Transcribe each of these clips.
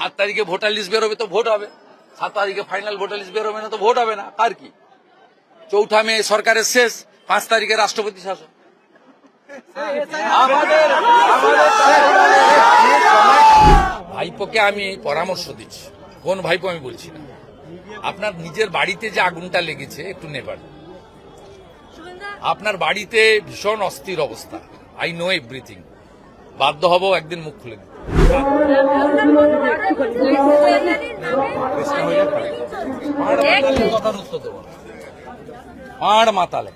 সাত তারিখে voter list বেরোবে তো ভোট হবে। সাত তারিখে ফাইনাল ভোটার লিস্ট বেরোবে না তো ভোট হবে না। কার কি? চৌঠা মে সরকারের শেষ পাঁচ তারিখে রাষ্ট্রপতি শাসন। ভাইপোকে আমি পরামর্শ দিচ্ছি। কোন ভাইপো আমি বলছি না। আপনার নিজের বাড়িতে যে আগুনটা লেগেছে একটু নেবার। আপনার বাড়িতে ভীষণ অস্থির অবস্থা। আই নো এভরিথিং বাধ্য হব একদিন মুখ খুলে দিতে। মাতালে।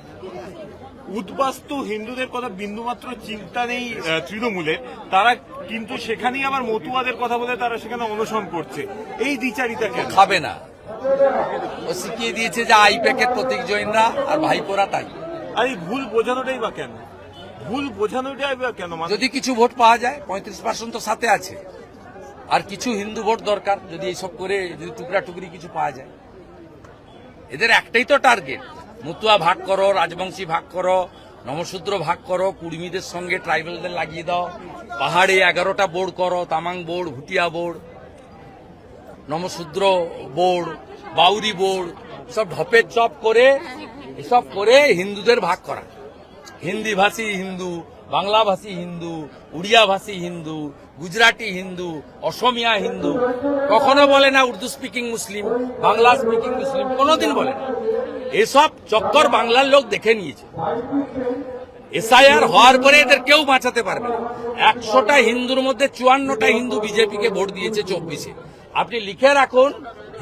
উদ্বাস্তু হিন্দুদের কথা বিন্দুমাত্র চিন্তা নেই তৃণমূলের। তারা কিন্তু সেখানেই আবার মতুয়াদের কথা বলে তারা সেখানে অনশন করছে। এই দ্বিচারিতা কেন? খাবে না। ও শিখিয়ে দিয়েছে যে আই প্যাকেট প্রতীক জৈনরা আর ভাইপোরা তাই। আর এই ভুল বোঝানোটাই বা কেন? ভুল বোঝানোটাই কেন? যদি কিছু ভোট পাওয়া যায়, পঁয়ত্রিশ পার্সেন্ট তো সাথে আছে। আর কিছু হিন্দু ভোট দরকার, যদি এইসব করে যদি টুকরা টুকরি কিছু পাওয়া যায়। এদের একটাই তো টার্গেট মুতুয়া ভাগ করো, রাজবংশী ভাগ করো, নমশূদ্র ভাগ করো, কুর্মীদের সঙ্গে ট্রাইবেলদের লাগিয়ে দাও। পাহাড়ে এগারোটা বোর্ড করো, Tamang board, Bhutia board, Namasudra board, Bauri board, সব ঢপের চপ করে, এসব করে হিন্দুদের ভাগ করা। হিন্দি ভাষী হিন্দু, বাংলা ভাষী হিন্দু, উড়িয়া ভাষী হিন্দু, গুজরাটি হিন্দু, অসমিয়া হিন্দু, কখনো বলে না Urdu speaking Muslim, Bangla speaking Muslim, কোনোদিন বলে না। এসব চক্কর বাংলার লোক দেখে নিয়েছে। এসআইআর হওয়ার পরে এদের কেউ বাঁচাতে পারবে না। একশোটা হিন্দুর মধ্যে চুয়ান্নটা হিন্দু বিজেপিকে ভোট দিয়েছে চব্বিশে। আপনি লিখে রাখুন,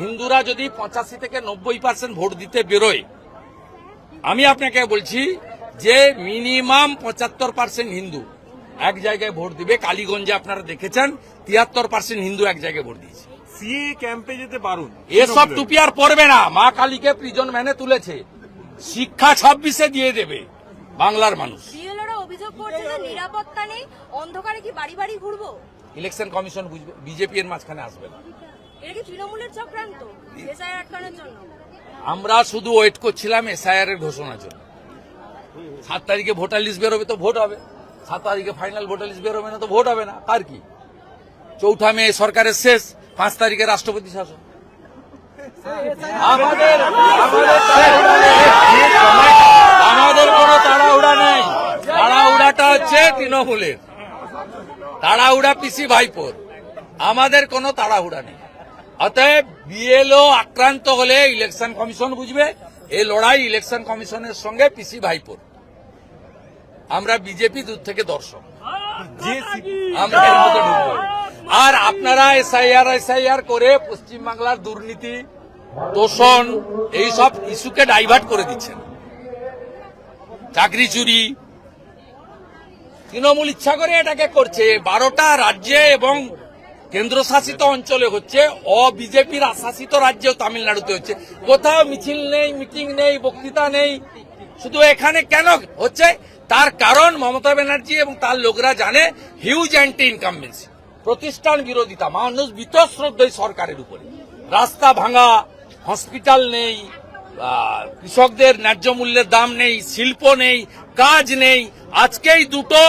হিন্দুরা যদি পঁচাশি থেকে নব্বই পার্সেন্ট ভোট দিতে বেরোয়, আমি আপনাকে বলছি যে মিনিমাম পঁচাত্তর পার্সেন্ট হিন্দু এক জায়গায় ভোট দিবে কালীগঞ্জে আপনারা দেখেছেন তিয়াত্তর পার্সেন্ট হিন্দু এক জায়গায় ভোট দিয়েছে। সিএ ক্যাম্পে যেতে পারুন এসব টুপি আর পরবে না মা কালীকে প্রিজন ম্যানে তুলেছে। শিক্ষা ছাব্বিশে দিয়ে দেবে বাংলার মানুষ। অভিযোগ করছে যে নিরাপত্তা নেই অন্ধকারে কি বাড়ি বাড়ি ঘুরবো? ইলেকশন কমিশন বুঝবে বিজেপি এর মাঝখানে আসবে না। এটা কি তৃণমূলের চক্রান্ত এসআই আটকানোর জন্য? আমরা শুধু ওয়েট করছিলাম এসআইআর এর ঘোষণার জন্য। সাত তারিখে ভোটার লিস্ট বেরোবে তো ভোট হবে। সাত তারিখে ফাইনাল ভোটার লিস্ট বেরোবে না তো ভোট হবে না। কার কি? চৌঠা মে সরকারের শেষ, পাঁচ তারিখে রাষ্ট্রপতি শাসন। আমাদের আমাদের কোনো তাড়াহুড়া নেই। তাড়াহুড়াটা হচ্ছে তৃণমূলের। তাড়াহুড়া পিসি ভাইপোর। আমাদের কোনো তাড়াহুড়া নেই। অতএব বিএলও আক্রান্ত হলে ইলেকশন কমিশন বুঝবে। এই লড়াই ইলেকশন কমিশনের সঙ্গে পিসি ভাইপোর। আমরা বিজেপি দূর থেকে দর্শক। আর আপনারা এসআইআর এসআইআর করে পশ্চিমবাংলার দুর্নীতি, তোষণ, এইসব ইস্যুকে ডাইভার্ট করে দিচ্ছেন। চাকরি চুরি। তৃণমূল ইচ্ছা করে এটাকে করছে। বারোটা রাজ্যে এবং কেন্দ্রশাসিত অঞ্চলে হচ্ছে অবিজেপির শাসিত রাজ্যেও তামিলনাড়ুতে হচ্ছে। কোথাও মিছিল নেই, মিটিং নেই, বক্তৃতা নেই। শুধু এখানে কেন হচ্ছে? তার কারণ মমতা ব্যানার্জি এবং তার লোকরা জানে হিউজ অ্যান্টি ইনকামবেন্সি প্রতিষ্ঠান বিরোধিতা, মানুষ বিতশ্রদ্ধই সরকারের উপরে। রাস্তা ভাঙা হসপিটাল নেই কৃষকদের ন্যায্য মূল্যের দাম নেই, শিল্প নেই, কাজ নেই। আজকেই দুটো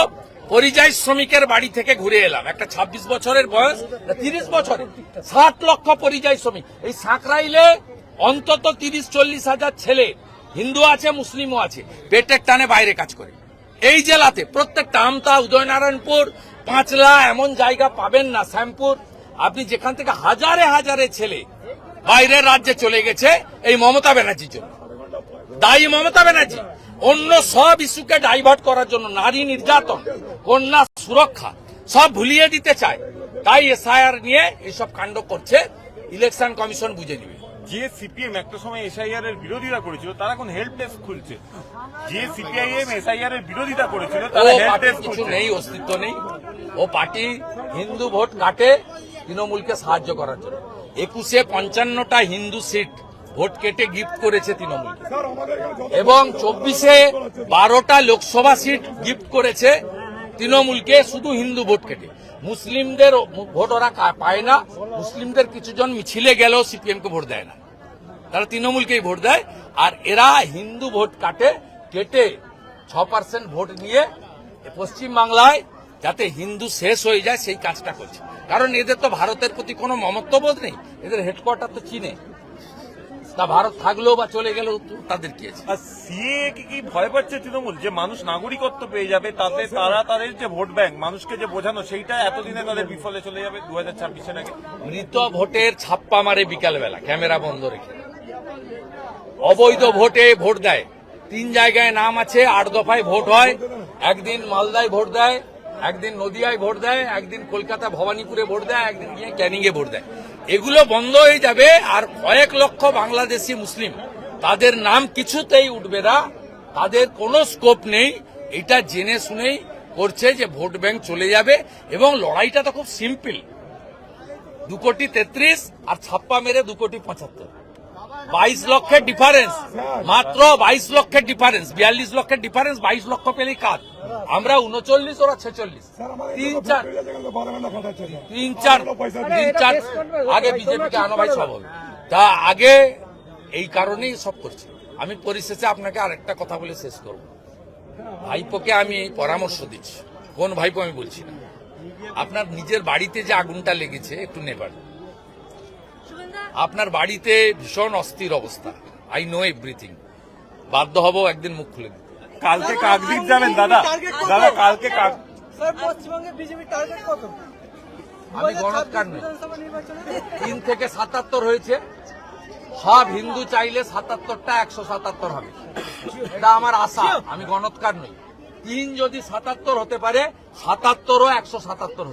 পরিযায়ী শ্রমিকের বাড়ি থেকে ঘুরে এলাম। একটা ২৬ বছরের বয়স তিরিশ বছরের। ষাট লক্ষ পরিযায়ী শ্রমিক। এই সাঁকরাইলে অন্তত তিরিশ, চল্লিশ হাজার ছেলে। হিন্দু আছে, মুসলিমও আছে। পেটের টানে বাইরে কাজ করে। এই জেলাতে প্রত্যেকটা আমতা, উদয়নারায়ণপুর, পাঁচলা এমন জায়গা পাবেন না, শ্যামপুর। আপনি যেখান থেকে হাজারে হাজারে ছেলে বাইরের রাজ্যে চলে গেছে, এই মমতা ব্যানার্জির জন্য। দায়ী মমতা ব্যানার্জি। অন্য সব ইস্যুকে ডাইভার্ট করার জন্য নারী নির্যাতন। কন্যা সুরক্ষা সব ভুলিয়ে দিতে চায়। তাই এসআইআর নিয়ে এইসব কাণ্ড করছে ইলেকশন কমিশন বুঝে নিবে। যে সিপিএম একটা সময় এসআইআর এর বিরোধিতা করেছিল তারা এখন হেল্প ডেস্ক খুলছে। যে সিপিআইএম এসআইআর এর বিরোধিতা করেছিল তারা হেল্প ডেস্ক কিছু নেই অস্তিত্ব নেই। ও পার্টি হিন্দু ভোট কাটে তৃণমূলকে সাহায্য করার জন্য। একুশে পঞ্চান্নটা হিন্দু সিট ভোট কেটে গিফট করেছে তৃণমূল এবং চব্বিশে বারোটা লোকসভা সিট গিফট করেছে তৃণমূলকে শুধু হিন্দু ভোট কেটে। মুসলিমদের ভোট ওরা পায় না। মুসলিমদের কিছুজন মিছিলে গেলেও সিপিএম কে ভোট দেয় না। তারা তৃণমূলকেই ভোট দেয়। আর এরা হিন্দু ভোট কাটে, কেটে ছ পার্সেন্ট ভোট নিয়ে পশ্চিম বাংলায় যাতে হিন্দু শেষ হয়ে যায় সেই কাজটা করছে। কারণ এদের তো ভারতের প্রতি কোনো মমত্ববোধ নেই। এদের হেডকোয়ার্টার তো চীনে। তা ভারত থাকলেও বা চলে গেলেও তো তাদের কি আছে? আর সিএ কি কি ভয় পাচ্ছে তৃণমূল? যে মানুষ নাগরিকত্ব পেয়ে যাবে তাতে তারা তাদের যে ভোট ব্যাংক মানুষকে যে বোঝানো সেইটা এতদিনে তাদের বিফলে চলে যাবে দু হাজার ছাব্বিশের আগে। মৃত ভোটের ছাপ্পা মারে বিকালবেলা ক্যামেরা বন্ধ রেখে। অবৈধ ভোটে ভোট দেয়। তিন জায়গায় নাম আছে আট দফায় ভোট হয়। একদিন মালদায় ভোট দেয় একদিন নদিয়ায় ভোট দেয় একদিন কলকাতা ভবানীপুরে ভোট দেয় একদিন গিয়ে ক্যানিংয়ে ভোট দেয়। এগুলো বন্ধ হয়ে যাবে আর কয়েক লক্ষ বাংলাদেশি মুসলিম, তাদের নাম কিছুতেই উঠবে না, তাদের কোনো স্কোপ নেই। এটা জেনে শুনেই করছে যে ভোট ব্যাংক চলে যাবে এবং লড়াইটা তো খুব সিম্পল দু কোটি তেত্রিশ আর ছাপ্পা মেরে দু কোটি পঁচাত্তর। বাইশ লক্ষের ডিফারেন্স মাত্র বাইশ লক্ষের ডিফারেন্স বিয়াল্লিশ লক্ষের ডিফারেন্স বাইশ লক্ষ পেলেই কাজ। আমরা উনচল্লিশ ওরা ছেচল্লিশ। তিন চার। তিন চার। তিন চার। আগে বিজেপিকে আনো ভাই সব হবে। তা আগে এই কারণেই সব করছে। আমি পরিশেষে আপনাকে আরেকটা কথা বলে শেষ করব। ভাইপোকে আমি পরামর্শ দিচ্ছি। কোন ভাইপো আমি বলছি না। আপনার নিজের বাড়িতে যে আগুনটা লেগেছে একটু নেবার আপনার বাড়িতে ভীষণ অস্থির অবস্থা। আই নো এভরিথিং বাধ্য হব একদিন মুখ খুলে দিতে। কালকে কাকদ্বীপ যাবেন দাদা। দাদা কালকে কাক পশ্চিমবঙ্গে বিজেপির টার্গেট কত? আমি গণৎকার নই। তিন থেকে সাতাত্তর হয়েছে। সব হিন্দু চাইলে সাতাত্তরটা একশো সাতাত্তর হবে। এটা আমার আশা। আমি গণৎকার নই। তিন যদি সাতাত্তর হতে পারে সাতাত্তরও একশো সাতাত্তর